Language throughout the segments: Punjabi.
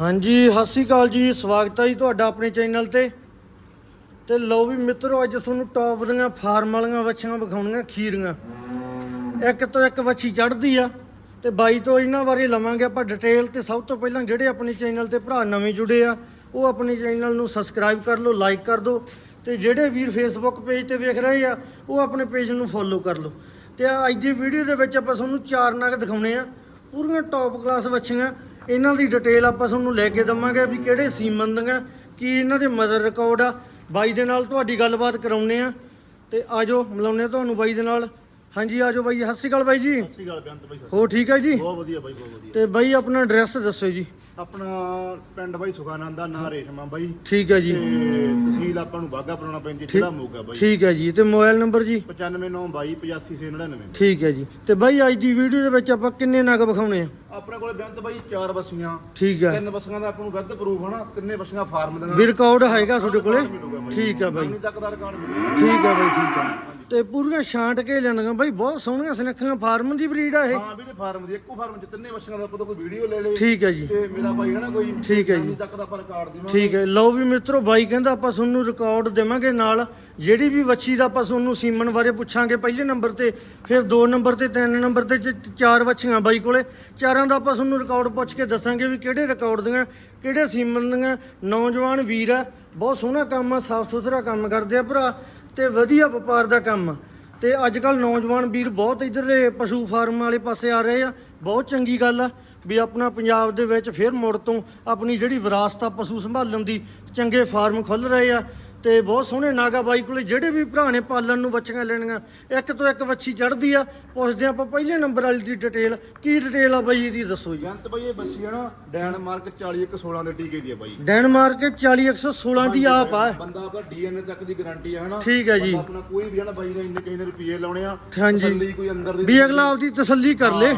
ਹਾਂਜੀ, ਸਤਿ ਸ਼੍ਰੀ ਅਕਾਲ ਜੀ। ਸਵਾਗਤ ਹੈ ਜੀ ਤੁਹਾਡਾ ਆਪਣੇ ਚੈਨਲ ਤੇ। ਤੇ ਲਓ ਵੀ ਮਿੱਤਰੋ, ਅੱਜ ਤੁਹਾਨੂੰ ਟੌਪ ਦੀਆਂ ਫਾਰਮ ਵਾਲੀਆਂ ਵੱਛੀਆਂ ਵਿਖਾਉਣੀਆਂ, ਖੀਰੀਆਂ। ਇੱਕ ਤੋਂ ਇੱਕ ਵੱਛੀ ਚੜ੍ਹਦੀ ਆ ਤੇ ਬਾਈ ਤੋਂ ਇਹਨਾਂ ਬਾਰੇ ਲਵਾਂਗੇ ਆਪਾਂ ਡਿਟੇਲ ਤੇ ਸਭ ਤੋਂ ਪਹਿਲਾਂ ਜਿਹੜੇ ਆਪਣੇ ਚੈਨਲ ਤੇ ਭਰਾ ਨਵੇਂ ਜੁੜੇ ਆ, ਉਹ ਆਪਣੇ ਚੈਨਲ ਨੂੰ ਸਬਸਕ੍ਰਾਈਬ ਕਰ ਲਓ ਲਾਈਕ ਕਰ ਦਿਓ ਤੇ ਜਿਹੜੇ ਵੀਰ ਫੇਸਬੁੱਕ ਪੇਜ ਤੇ ਵੇਖ ਰਹੇ ਆ, ਉਹ ਆਪਣੇ ਪੇਜ ਨੂੰ ਫੋਲੋ ਕਰ ਲਓ। ਤੇ ਅੱਜ ਦੀ ਵੀਡੀਓ ਦੇ ਵਿੱਚ ਆਪਾਂ ਤੁਹਾਨੂੰ ਚਾਰ ਨਗ ਦਿਖਾਉਣੇ ਆ। ਪੂਰੀਆਂ ਟੌਪ ਕਲਾਸ ਵੱਛੀਆਂ। ਇਹਨਾਂ ਦੀ ਡਿਟੇਲ ਆਪਾਂ ਤੁਹਾਨੂੰ ਲੈ ਕੇ ਦਵਾਂਗੇ ਵੀ ਕਿਹੜੇ ਸੀਮਨ ਦੀਆਂ ਕੀ ਇਹਨਾਂ ਦੇ ਮਦਰ ਰਿਕਾਰਡ ਆ। ਬਾਈ ਦੇ ਨਾਲ ਤੁਹਾਡੀ ਗੱਲਬਾਤ ਕਰਾਉਣੇ ਆ। ਤੇ ਆਜੋ ਮਿਲਾਉਣੇ ਤੁਹਾਨੂੰ ਬਾਈ ਦੇ ਨਾਲ। ਹਾਂਜੀ ਆਜੋ ਬਾਈ ਸਤਿ ਸ਼੍ਰੀ ਅਕਾਲ ਬਾਈ ਜੀ। ਸਤਿ ਸ਼੍ਰੀ ਅਕਾਲ ਬੇਅੰਤ ਬਾਈ ਹੋ ਠੀਕ ਹੈ ਜੀ? ਬਹੁਤ ਵਧੀਆ ਬਾਈ ਬਹੁਤ ਵਧੀਆ। ਤੇ ਬਾਈ ਆਪਣਾ ਐਡਰੈਸ ਦੱਸੋ ਜੀ। ਆਪਣਾ ਪਿੰਡ ਬਾਈ ਸੁਖਾਨੰਦ ਦਾ ਨਾਂ ਰੇਸ਼ਮਾ ਬਾਈ। ਠੀਕ ਹੈ ਜੀ। ਤਹਿਸੀਲ ਆਪਾਂ ਨੂੰ ਬਾਗਾ ਪੁਰਾਣਾ ਪੈਂਦੀ ਜ਼ਿਲ੍ਹਾ ਮੋਗਾ ਬਾਈ। ਠੀਕ ਹੈ ਜੀ। ਤੇ ਮੋਬਾਈਲ ਨੰਬਰ ਜੀ? 9592 ਠੀਕ ਹੈ ਜੀ। ਤੇ ਬਾਈ ਅੱਜ ਦੀ ਵੀਡੀਓ ਦੇ ਵਿੱਚ ਆਪਾਂ ਕਿੰਨੇ ਨਗ ਵਿਖਾਉਣੇ ਆ? ਆਪਣੇ ਕੋਲੇ ਬੇਅੰਤ ਬਾਈ ਚਾਰ ਬੱਸੀਆਂ ਠੀਕ ਹੈ ਤਿੰਨ ਬੱਸੀਆਂ ਦਾ ਆਪਾਂ ਨੂੰ ਵੱਧ ਪ੍ਰੂਫ ਹਨਾ ਤਿੰਨੇ ਬੱਸੀਆਂ ਫਾਰਮ ਦੀਆਂ ਵੀ ਰਿਕਾਰਡ ਹੈਗਾ ਤੁਹਾਡੇ ਕੋਲੇ? ਮਿਲੂਗਾ ਬਾਈ। ਠੀਕ ਹੈ ਬਾਈ। ਨਾਨੀ ਤੱਕ ਦਾ ਰਿਕਾਰਡ ਮਿਲੂਗਾ। ਠੀਕ ਹੈ ਬਾਈ ਠੀਕ ਹੈ ਤੇ ਪੂਰੀਆਂ ਛਾਂਟ ਕੇ ਲੈਣੀਆਂ। ਬਾਈ ਬਹੁਤ ਸੋਹਣੀਆਂ ਸੁਨੱਖੀਆਂ ਫਾਰਮ ਦੀ ਬਰੀਡ ਆ ਇਹ। ਹਾਂ ਵੀਰੇ ਫਾਰਮ ਦੀ ਇੱਕੋ ਫਾਰਮ ਚ ਤਿੰਨੇ ਬੱਸੀਆਂ ਦਾ ਆਪਾਂ ਤੋਂ ਕੋਈ ਵੀਡੀਓ ਲੈ ਲੇ ਠੀਕ ਹੈ ਜੀ। ਤੇ ਮੇਰਾ ਬਾਈ ਹਨਾ ਕੋਈ ਠੀਕ ਹੈ ਜੀ। ਨਾਨੀ ਤੱਕ ਦਾ ਆਪਾਂ ਰਿਕਾਰਡ ਦੇਵਾਂਗੇ। ਠੀਕ ਹੈ। ਲਓ ਵੀ ਮਿੱਤਰੋ ਬਾਈ ਕਹਿੰਦਾ ਆਪਾਂ ਤੁਹਾਨੂੰ ਰਿਕਾਰਡ ਦੇਵਾਂਗੇ ਨਾਲ। ਜਿਹੜੀ ਵੀ ਵੱਛੀ ਦਾ ਆਪਾਂ ਤੁਹਾਨੂੰ ਸੀਮਨ ਬਾਰੇ ਪੁੱਛਾਂਗੇ ਪਹਿਲੇ ਨੰਬਰ ਤੇ ਫਿਰ 2 ਨੰਬਰ ਤੇ 3 ਨੰਬਰ ਤੇ ਚਾਰ ਵੱਛੀਆਂ ਬਾਈ ਕੋਲੇ। ਚਾਰਾਂ ਦਾ ਆਪਾਂ ਤੁਹਾਨੂੰ ਰਿਕਾਰਡ ਪੁੱਛ ਕੇ ਦੱਸਾਂਗੇ ਵੀ ਕਿਹੜੇ ਰਿਕਾਰਡ ਦੀਆਂ ਕਿਹੜੇ ਸੀਮਨ ਦੀਆਂ। ਨੌਜਵਾਨ ਵੀਰ ਆ ਬਹੁਤ ਸੋਹਣਾ ਕੰਮ ਆ ਸਾਫ਼ ਸੁਥਰਾ ਕੰਮ ਕਰਦੇ ਆ ਭਰਾ। ਤੇ ਵਧੀਆ ਵਪਾਰ ਦਾ ਕੰਮ ਆ। ਤੇ ਅੱਜ ਕੱਲ ਨੌਜਵਾਨ ਵੀਰ ਬਹੁਤ ਇਧਰਲੇ ਪਸ਼ੂ ਫਾਰਮ ਵਾਲੇ ਪਾਸੇ ਆ ਰਹੇ ਆ। ਬਹੁਤ ਚੰਗੀ ਗੱਲ ਆ ਵੀ ਆਪਣਾ ਪੰਜਾਬ ਦੇ ਵਿੱਚ ਫਿਰ ਮੁੜ ਤੋਂ ਆਪਣੀ ਜਿਹੜੀ ਵਿਰਾਸਤ ਆ ਪਸ਼ੂ ਸੰਭਾਲਣ ਦੀ ਚੰਗੇ ਫਾਰਮ ਖੁੱਲ ਰਹੇ ਆ। ਤੇ ਬਹੁਤ ਸੋਹਣੇ ਨਾਗਾ ਬਾਈ ਕੋਲੇ ਜਿਹੜੇ ਵੀ ਭਰਾ ਨੇ ਪਾਲਣ ਨੂੰ ਬੱਚੀਆਂ ਲੈਣੀਆਂ ਇੱਕ ਤੋਂ ਇੱਕ ਵੱਛੀ ਚੜ੍ਹਦੀ ਆ। ਪੁੱਛਦੇ ਆਪਾਂ ਪਹਿਲੇ ਨੰਬਰ ਵਾਲੀ ਦੀ ਡਿਟੇਲ ਕੀ ਡਿਟੇਲ ਆ ਬਾਈ ਇਹਦੀ ਦੱਸੋ ਜੀ। ਬੇਅੰਤ ਬਾਈ ਇਹ ਬੱਸੀ ਹੈ ਨਾ ਡੈਨਮਾਰਕ 40 16 ਦੇ ਟੀਕੇ ਦੀ ਹੈ ਬਾਈ। ਡੈਨਮਾਰਕ 40116 ਦੀ ਆਪ ਆ। ਬੰਦਾ ਆਪਦਾ ਡੀਐਨਏ ਤੱਕ ਦੀ ਗਾਰੰਟੀ ਹੈ ਹਨਾ? ਠੀਕ ਹੈ ਜੀ। ਆਪਣਾ ਕੋਈ ਵੀ ਨਾ ਬਾਈ ਨੇ ਇੰਨੇ ਕਿਸੇ ਨੇ ਰੁਪਏ ਲਾਉਣੇ ਆ ਹਾਂਜੀ। ਕੋਈ ਅੰਦਰ ਦੀ ਵੀ ਅਗਲਾ ਆਪਦੀ ਤਸੱਲੀ ਕਰ ਲੇ।